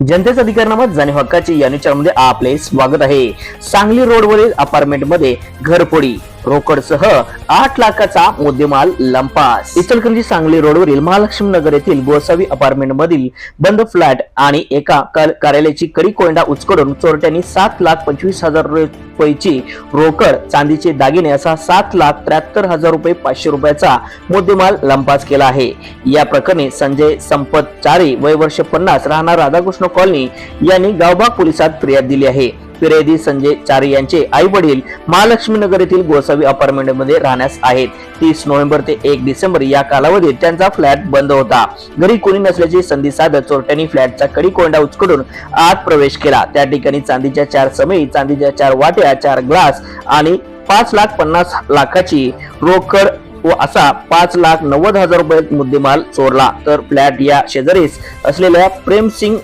जनतेचा अधिकारनामा जाणीव हक्काचे या मध्ये आपले स्वागत आहे. सांगली रोडवरील अपार्टमेंटमध्ये घरफोडी. रोकडसह आठ लाखाचा मुद्देमाल लंपास. इचलकरंजी सांगली रोडवरील महालक्ष्मी नगर येथील गोसावी अपार्टमेंट मधील बंद फ्लॅट आणि एका कार- कार्यालयाची कडी कोंडा उचकडून चोरट्यांनी सात लाख पंचवीस हजार रुपयाची रोकड चांदीचे दागिने असा सात लाख त्र्याहत्तर हजार रुपये पाचशे रुपयाचा मुद्देमाल लंपास केला आहे. या प्रकरणी संजय संपत चारे वय वर्ष पन्नास राहणार राधाकृष्ण कॉलनी यांनी गावबाग पोलिसात फिर्याद दिली आहे. फिरेदी संजय चारी यांचे आई वडील महालक्ष्मीनगर येथील गोसावी अपार्टमेंटमध्ये राहण्यास आहेत. तीस नोव्हेंबर ते एक डिसेंबर या कालावधीत त्यांचा फ्लॅट बंद होता. घरी कोणी नसल्याची संधी साधत चोरट्यांनी फ्लॅटचा कडी कोंडा उचकडून आत प्रवेश केला. त्या ठिकाणी चांदीच्या चार समयी चांदीच्या चार वाट्या चार ग्लास आणि पाच लाख पन्नास लाखाची रोकड व असा पाच लाख नव्वद हजार रुपये मुद्देमाल चोरला. तर फ्लॅट या शेजारीस असलेल्या प्रेमसिंग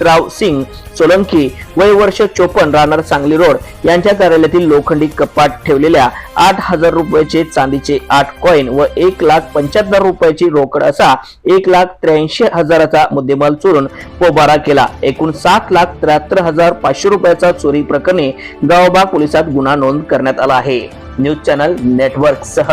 राव सिंग सोलंकी वय वर्ष चोपन्न राहणार सांगली रोड यांच्या कार्यालयातील लोखंडी कपाट ठेवलेल्या आठ हजार रुपयाचे चांदीचे आठ कॉईन व एक लाख पंच्याहत्तर रुपयाची रोकड असा एक लाख त्र्याऐंशी हजाराचा मुद्देमाल चोरून पोबारा केला. एकूण सात लाख त्र्याहत्तर हजार पाचशे रुपयाचा चोरी प्रकरणी गावबाग पोलिसात गुन्हा नोंद करण्यात आला आहे. न्यूज चॅनल नेटवर्क सह